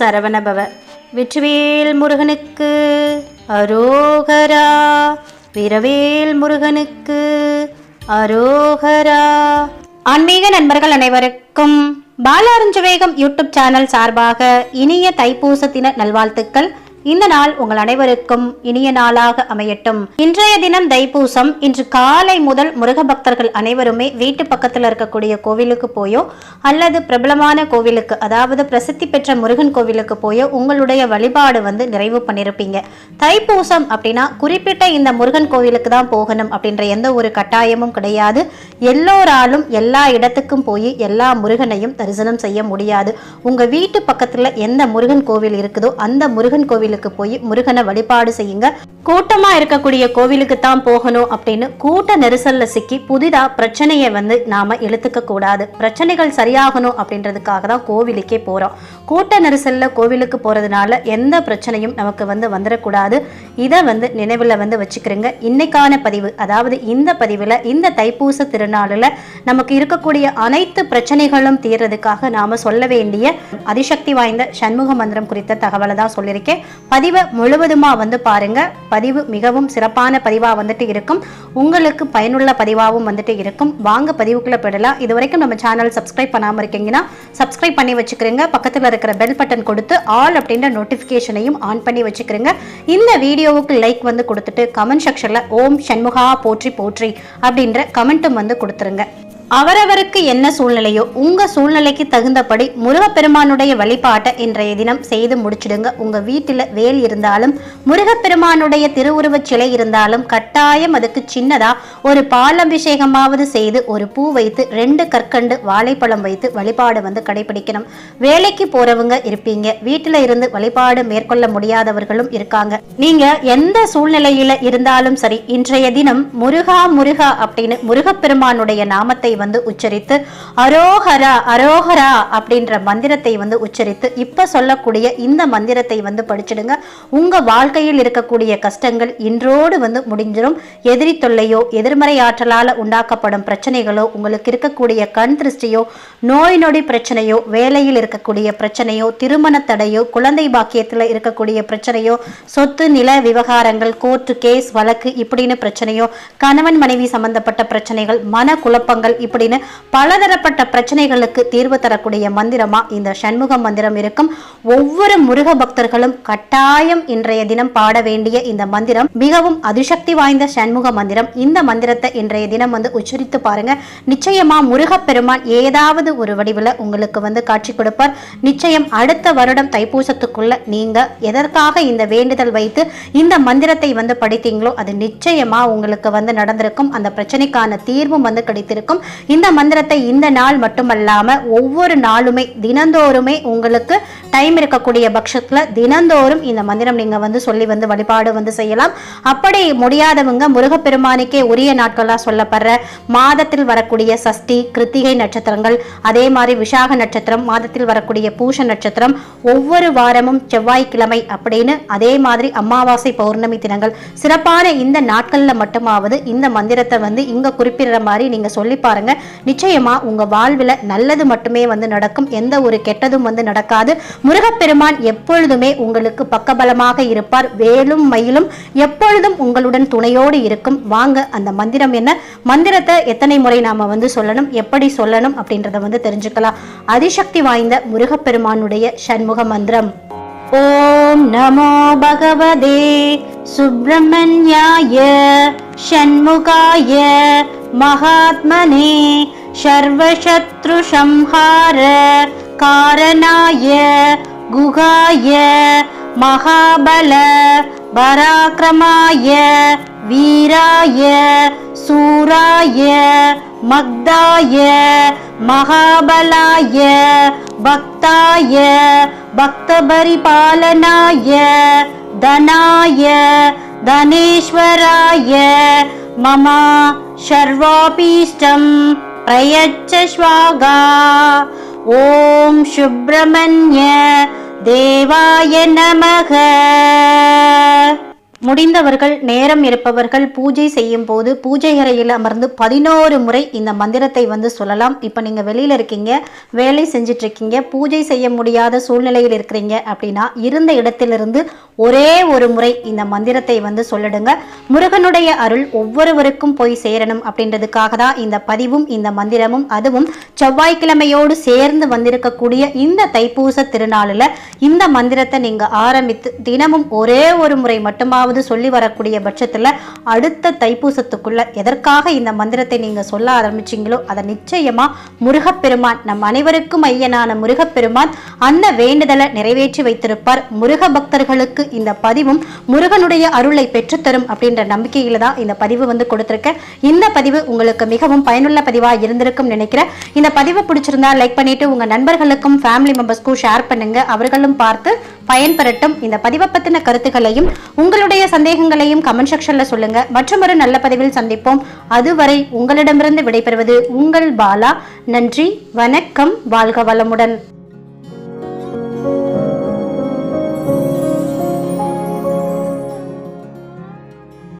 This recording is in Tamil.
சரவணபவ. வெற்றிவேல் முருகனுக்கு அரோகரா. வீரவேல் முருகனுக்கு அரோகரா. ஆன்மீக நண்பர்கள் அனைவருக்கும் பாலாரஞ்சவேகம் யூடியூப் சேனல் சார்பாக இனிய தைப்பூசத்தின நல்வாழ்த்துக்கள். இந்த நாள் உங்கள் அனைவருக்கும் இனிய நாளாக அமையட்டும். இன்றைய தினம் தைப்பூசம். இன்று காலை முதல் முருக பக்தர்கள் அனைவருமே வீட்டு பக்கத்தில் இருக்கக்கூடிய கோவிலுக்கு போயோ அல்லது பிரபலமான கோவிலுக்கு அதாவது பிரசித்தி பெற்ற முருகன் கோவிலுக்கு போயோ உங்களுடைய வழிபாடு வந்து நிறைவு பண்ணியிருப்பீங்க தைப்பூசம் அப்படின்னா குறிப்பிட்ட இந்த முருகன் கோவிலுக்கு தான் போகணும் அப்படின்ற எந்த ஒரு கட்டாயமும் கிடையாது. எல்லோராலும் எல்லா இடத்துக்கும் போய் எல்லா முருகனையும் தரிசனம் செய்ய முடியாது. உங்க வீட்டு பக்கத்துல எந்த முருகன் கோவில் இருக்குதோ அந்த முருகன் கோவில் கோயிலுக்கு போய் முருகனை வழிபாடு செய்யுங்க. கூட்டமாக இருக்கக்கூடிய கோவிலுக்கு தான் போகணும் அப்படின்னு கூட்ட நெரிசலில் சிக்கி புதிதாக பிரச்சனையை வந்து நாம் இழுத்துக்க கூடாது. பிரச்சனைகள் சரியாகணும் அப்படின்றதுக்காக தான் கோவிலுக்கே போகிறோம் கூட்ட நெரிசலில் கோவிலுக்கு போகிறதுனால எந்த பிரச்சனையும் நமக்கு வந்து வந்துடக்கூடாது இதை வந்து நினைவில் வந்து வச்சுக்கிறேங்க. இன்னைக்கான பதிவு அதாவது இந்த பதிவில் இந்த தைப்பூச திருநாளில் நமக்கு இருக்கக்கூடிய அனைத்து பிரச்சனைகளும் தீர்றதுக்காக நாம் சொல்ல வேண்டிய அதிசக்தி வாய்ந்த சண்முக மந்திரம் குறித்த தகவலை தான் சொல்லியிருக்கேன். பதிவை முழுவதுமாக வந்து பாருங்கள் பதிவு மிகவும் சிறப்பான பதிவாக வந்துட்டு இருக்கும். உங்களுக்கு பயனுள்ள பதிவாகவும் வந்துட்டு இருக்கும். வாங்க பதிவுக்குள்ள போயிடலாம். இது வரைக்கும் நம்ம சேனல் சப்ஸ்கிரைப் பண்ணாமல் இருக்கீங்கன்னா சப்ஸ்கிரைப் பண்ணி வச்சுக்கிறீங்க. பக்கத்தில் இருக்கிற பெல் பட்டன் கொடுத்து ஆல் அப்படின்ற நோட்டிஃபிகேஷனையும் ஆன் பண்ணி வச்சுக்கிறீங்க. இந்த வீடியோவுக்கு லைக் வந்து கொடுத்துட்டு கமெண்ட் செக்ஷனில் ஓம் சண்முகா போற்றி போற்றி அப்படின்ற கமெண்ட்டும் வந்து கொடுத்துருங்க. அவரவருக்கு என்ன சூழ்நிலையோ உங்க சூழ்நிலைக்கு தகுந்தபடி முருகப்பெருமானுடைய வழிபாட்டை இன்றைய தினம் செய்து முடிச்சிடுங்க. உங்க வீட்டில் வேல் இருந்தாலும் முருகப்பெருமானுடைய திருவுருவச் சிலை இருந்தாலும் கட்டாயம் அதுக்கு சின்னதா ஒரு பாலபிஷேகமாவது செய்து ஒரு பூ வைத்து ரெண்டு கற்கண்டு வாழைப்பழம் வைத்து வழிபாடு வந்து கடைபிடிக்கணும். வேலைக்கு போறவங்க இருப்பீங்க. வீட்டில் இருந்து வழிபாடு மேற்கொள்ள முடியாதவர்களும் இருக்காங்க. நீங்க எந்த சூழ்நிலையில இருந்தாலும் சரி இன்றைய தினம் முருகா முருகா அப்படின்னு முருகப்பெருமானுடைய நாமத்தை வந்து உச்சரித்து அரோஹரா அரோஹரா அப்படின்ற மந்திரத்தை வந்து உச்சரித்து இப்போ சொல்லக்கூடிய இந்த மந்திரத்தை வந்து படிச்சிடுங்க. உங்கள் வாழ்க்கையில் இருக்கக்கூடிய கஷ்டங்கள் இன்றோடு வந்து முடிஞ்சிடும் எதிரி தொல்லையோ எதிர்மறை ஆற்றலால் உண்டாக்கப்படும் பிரச்சனைகளோ உங்களுக்கு இருக்கக்கூடிய கண் திருஷ்டியோ நோய் நொடி பிரச்சனையோ வேலையில் இருக்கக்கூடிய பிரச்சனையோ திருமண தடையோ குழந்தை பாக்கியத்தில் இருக்கக்கூடிய பிரச்சனையோ சொத்து நில விவகாரங்கள் கோர்ட்டு கேஸ் வழக்கு இப்படின்னு பிரச்சனையோ கணவன் மனைவி சம்பந்தப்பட்ட பிரச்சனைகள் மன குழப்பங்கள் இப்படின்னு பலதரப்பட்ட பிரச்சனைகளுக்கு தீர்வு தரக்கூடிய மந்திரமா இந்த சண்முக மந்திரம் இருக்கும். ஒவ்வொரு முருக பக்தர்களும் கட்டாயம் இன்றைய தினம் பாட வேண்டிய இந்த மந்திரம் மிகவும் அதிசக்தி வாய்ந்த சண்முக மந்திரம். இந்த மந்திரத்தை இன்றைய தினம் வந்து உச்சரித்து பாருங்க. நிச்சயமா முருகப்பெருமான் ஏதாவது ஒரு வடிவில் உங்களுக்கு வந்து காட்சி கொடுப்பார். நிச்சயம் அடுத்த வருடம் தைப்பூசத்துக்குள்ள நீங்க எதற்காக இந்த வேண்டுதல் வைத்து இந்த மந்திரத்தை வந்து படித்தீங்களோ அது நிச்சயமா உங்களுக்கு வந்து நடந்திருக்கும். அந்த பிரச்சனைக்கான தீர்வும் வந்து கிடைத்திருக்கும். இந்த மந்திரத்தை இந்த நாள் மட்டுமல்லாம ஒவ்வொரு நாளுமே தினந்தோறுமே உங்களுக்கு டைம் இருக்கக்கூடிய பட்சத்துல தினந்தோறும் இந்த மந்திரம் நீங்க வந்து சொல்லி வந்து வழிபாடு வந்து செய்யலாம். அப்படி முடியாதவங்க முருகப்பெருமானுக்கே உரிய நாட்களாக சொல்லப்படுற மாதத்தில் வரக்கூடிய சஷ்டி கிருத்திகை நட்சத்திரங்கள் அதே மாதிரி விஷாக நட்சத்திரம் மாதத்தில் வரக்கூடிய பூஷ நட்சத்திரம் ஒவ்வொரு வாரமும் செவ்வாய்க்கிழமை அப்படின்னு அதே மாதிரி அமாவாசை பௌர்ணமி தினங்கள். சிறப்பான இந்த நாட்களில் மட்டுமாவது இந்த மந்திரத்தை வந்து இங்க குறிப்பிடுற மாதிரி நீங்க சொல்லி பாருங்க. நிச்சயமா உங்க வாழ்வில் நல்லது மட்டுமே வந்து நடக்கும். எந்த ஒரு கெட்டதும் வந்து நடக்காது. முருகப்பெருமான் எப்பொழுதுமே உங்களுக்கு பக்கபலமாக இருப்பார். வேலும் மயிலும் எப்பொழுதும் உங்களுடன் துணையோடு இருக்கும். வாங்க அந்த மந்திரம் என்ன? மந்திரத்தை எத்தனை முறை நாம வந்து சொல்லணும்? எப்படி சொல்லணும்? அப்படின்றத வந்து தெரிஞ்சுக்கலாம். அதிசக்தி வாய்ந்த முருகப்பெருமானுடைய சண்முக மந்திரம். ஓம் நமோ பகவதே. சுப்பிரமணியாய ஷண்முகாய மகாத்மனே சர்வசத்ருசம்ஹார காரணாய குகாய மகாபல பராக்கிரமாய வீராய சூராய மக்தாய மகாபலாய பக்தாய பக்தபரிபாலனாய தனாய தனேஸ்வராய மம சர்வாபீஷ்டம் பிரயச்ச ஸ்வாகா ஓம் சுப்பிரமணிய தேவாய நமக முடிந்தவர்கள் நேரம் இருப்பவர்கள் பூஜை செய்யும் போது பூஜை அறையில் அமர்ந்து பதினோரு முறை இந்த மந்திரத்தை வந்து சொல்லலாம். இப்போ நீங்கள் வெளியில் இருக்கீங்க வேலை செஞ்சுட்டு இருக்கீங்க பூஜை செய்ய முடியாத சூழ்நிலையில் இருக்கிறீங்க அப்படின்னா இருந்த இடத்திலிருந்து ஒரே ஒரு முறை இந்த மந்திரத்தை வந்து சொல்லிடுங்க. முருகனுடைய அருள் ஒவ்வொருவருக்கும் போய் சேரணும் அப்படின்றதுக்காக தான் இந்த பதிவும் இந்த மந்திரமும் அதுவும் செவ்வாய்க்கிழமையோடு சேர்ந்து வந்திருக்கக்கூடிய இந்த தைப்பூச திருநாளில் இந்த மந்திரத்தை நீங்கள் ஆரம்பித்து தினமும் ஒரே ஒரு முறை மட்டுமாவது சொல்லி வரக்கூடிய பட்சத்தில் அடுத்த தைப்பூசத்துக்குள்ள எதற்காக இந்த மந்திரத்தை நீங்கள் சொல்ல ஆரம்பிச்சீங்களோ அதை நிச்சயமா முருகப்பெருமான் நம் அனைவருக்கும் ஐயனான முருகப்பெருமான் அந்த வேண்டுதலை நிறைவேற்றி வைத்திருப்பார். முருக பக்தர்களுக்கு இந்த பதிவும் முருகனுடைய அருளை பெற்றுத்தரும் அப்படின்ற நம்பிக்கையில் தான் இந்த பதிவு வந்து கொடுத்துருக்கேன். இந்த பதிவு உங்களுக்கு மிகவும் பயனுள்ள பதிவாக இருந்திருக்கும் நினைக்கிறேன். இந்த பதிவை பிடிச்சிருந்தா லைக் பண்ணிட்டு உங்கள் நண்பர்களுக்கும் ஃபேமிலி மெம்பர்ஸ்க்கும் ஷேர் பண்ணுங்க. அவர்களும் பார்த்து பயன்பெறட்டும். இந்த பதிவை பத்தின கருத்துக்களையும் உங்களுடைய சந்தேகங்களையும் கமெண்ட் செக்ஷன்ல சொல்லுங்க. மற்றொரு நல்ல பதிவில் சந்திப்போம். அதுவரை உங்களிடமிருந்து விடைபெறுவது உங்கள் பாலா. நன்றி வணக்கம் வாழ்க வளமுடன்.